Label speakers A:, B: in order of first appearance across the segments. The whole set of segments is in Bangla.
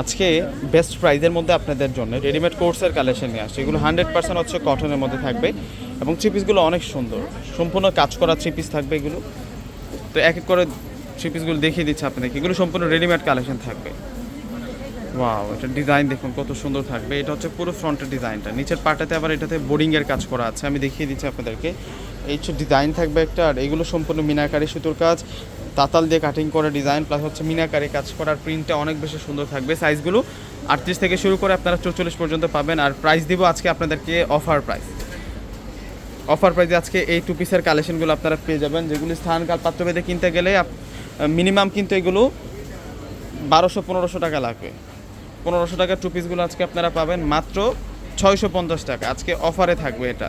A: আজকে বেস্ট প্রাইজের মধ্যে আপনাদের জন্য রেডিমেড কোর্সের কালেকশন নিয়ে আসছে। এগুলো হান্ড্রেড পার্সেন্ট হচ্ছে কটনের মধ্যে থাকবে এবং থ্রি পিসগুলো অনেক সুন্দর। সম্পূর্ণ কাজ করা থ্রি পিস থাকবে এগুলো। তো এক এক করে থ্রি পিসগুলো দেখিয়ে দিচ্ছে আপনাদেরকে। এগুলো সম্পূর্ণ রেডিমেড কালেকশন থাকবে। ওয়াও এটা ডিজাইন দেখুন, কত সুন্দর থাকবে। এটা হচ্ছে পুরো ফ্রন্টের ডিজাইনটা নিচের পাটাতে আবার এটাতে বোর্ডিংয়ের কাজ করা আছে। আমি দেখিয়ে দিচ্ছি আপনাদেরকে। এই হচ্ছে ডিজাইন থাকবে একটা, আর এগুলো সম্পূর্ণ মিনাকারি সুতোর কাজ। তাতাল দিয়ে কাটিং করা ডিজাইন প্লাস হচ্ছে মিনাকারি কাজ করার প্রিন্টটা অনেক বেশি সুন্দর থাকবে। সাইজগুলো আটত্রিশ থেকে শুরু করে আপনারা চৌচল্লিশ পর্যন্ত পাবেন। আর প্রাইস দিব আজকে আপনাদেরকে অফার প্রাইস অফার প্রাইসে আজকে এই টু পিসের কালেকশনগুলো আপনারা পেয়ে যাবেন, যেগুলি স্থান কাল পাত্রভেদে কিনতে গেলে মিনিমাম কিন্তু এগুলো বারোশো, পনেরোশো টাকা লাগবে। পনেরোশো টাকার টু পিসগুলো আজকে আপনারা পাবেন। মাত্র ছয়শো পঞ্চাশ টাকা। আজকে অফারে থাকবে এটা।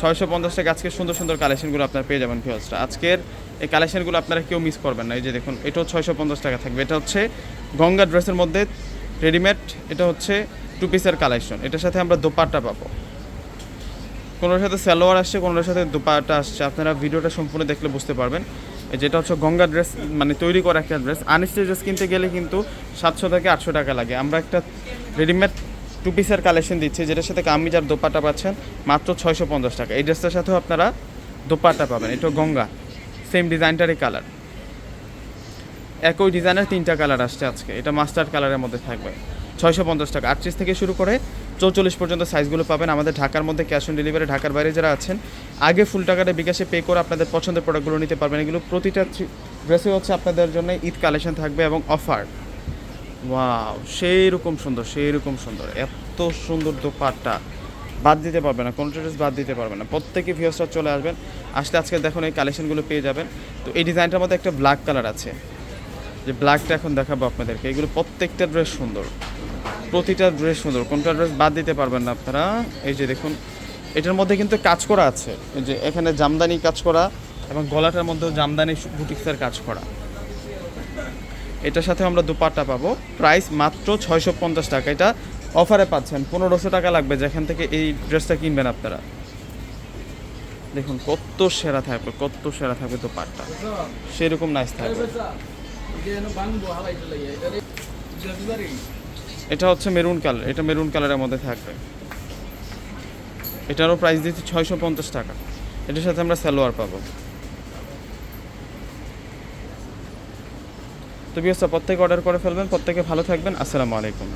A: ছয়শো পঞ্চাশ টাকা আজকে সুন্দর সুন্দর কালেকশনগুলো আপনারা পেয়ে যাবেন ভিউয়ার্সরা। আজকের এই কালেকশনগুলো আপনারা কেউ মিস করবেন না। এই যে দেখুন, এটাও ছয়শো পঞ্চাশ টাকা থাকবে। এটা হচ্ছে গঙ্গা ড্রেসের মধ্যে রেডিমেড, এটা হচ্ছে টু পিসের কালেকশন। এটার সাথে আমরা দোপাট্টা পাবো। কোনোর সাথে সালোয়ার আসছে কোনোর সাথে দোপাট্টা আসছে। আপনারা ভিডিওটা সম্পূর্ণ দেখলে বুঝতে পারবেন। যেটা হচ্ছে গঙ্গা ড্রেস মানে তৈরি করা একটা ড্রেস। আনস্টেজ ড্রেস কিনতে গেলে কিন্তু সাতশো থেকে আটশো টাকা লাগে। আমরা একটা রেডিমেড টু পিসের কালেকশন দিচ্ছি, যেটার সাথে কামিজ আর দোপাট্টা পাচ্ছেন মাত্র ছয়শো পঞ্চাশ টাকা। এই ড্রেসটার সাথেও আপনারা দোপাট্টা পাবেন, এটা গঙ্গা সেম ডিজাইনটারই কালার একই ডিজাইনের তিনটা কালার আসছে আজকে, এটা মাস্টার কালারের মধ্যে থাকবে, ছয়শো পঞ্চাশ টাকা। আটত্রিশ থেকে শুরু করে চৌচল্লিশ পর্যন্ত সাইজগুলো পাবেন আমাদের ঢাকার মধ্যে ক্যাশ অন ডেলিভারি ঢাকার বাইরে যারা আছেন, আগে ফুল টাকাটা বিকাশে পে করে আপনাদের পছন্দের প্রোডাক্টগুলো নিতে পারবেন। এগুলো প্রতিটা ড্রেসে হচ্ছে আপনাদের জন্য ঈদ কালেকশন থাকবে এবং অফার ওয়াও সেই রকম সুন্দর সেই রকম সুন্দর। এত সুন্দর দোপাট্টা। বাদ দিতে পারবে না, কোনো ড্রেস বাদ দিতে পারবে না। প্রত্যেকে ভিউসটা চলে আসবেন। আসলে আজকে দেখুন এই কালেকশনগুলো পেয়ে যাবেন। তো এই ডিজাইনটার মধ্যে একটা ব্ল্যাক কালার আছে। যে ব্ল্যাকটা এখন দেখাবো আপনাদেরকে। এগুলো প্রত্যেকটা ড্রেস সুন্দর। প্রতিটা ড্রেস সুন্দর। কোনটা ড্রেস বাদ দিতে পারবেন না আপনারা? এই যে দেখুন, এটার মধ্যে কিন্তু কাজ করা আছে। এই যে এখানে জামদানি কাজ করা এবং গলাটার মধ্যেও জামদানি বুটিক্সের কাজ করা। এটার সাথে আমরা দুপাট্টা পাবো। প্রাইস মাত্র ছয়শো পঞ্চাশ টাকা। এটা অফারে পাচ্ছেন। পনেরোশো টাকা লাগবে যেখান থেকে এই ড্রেসটা কিনবেন আপনারা। দেখুন, কত সেরা থাকবে, কত সেরা থাকবে দোপাট্টা। সেরকম নাইস থাকবে। এটা হচ্ছে মেরুন কালার। এটা মেরুন কালারের মধ্যে থাকবে। এটারও প্রাইস দিচ্ছি ছয়শো পঞ্চাশ টাকা। এটার সাথে আমরা সালোয়ার পাবো। তো বিয়সা প্রত্যেকে অর্ডার করে ফেলবেন প্রত্যেকে ভালো থাকবেন। আসসালামু আলাইকুম।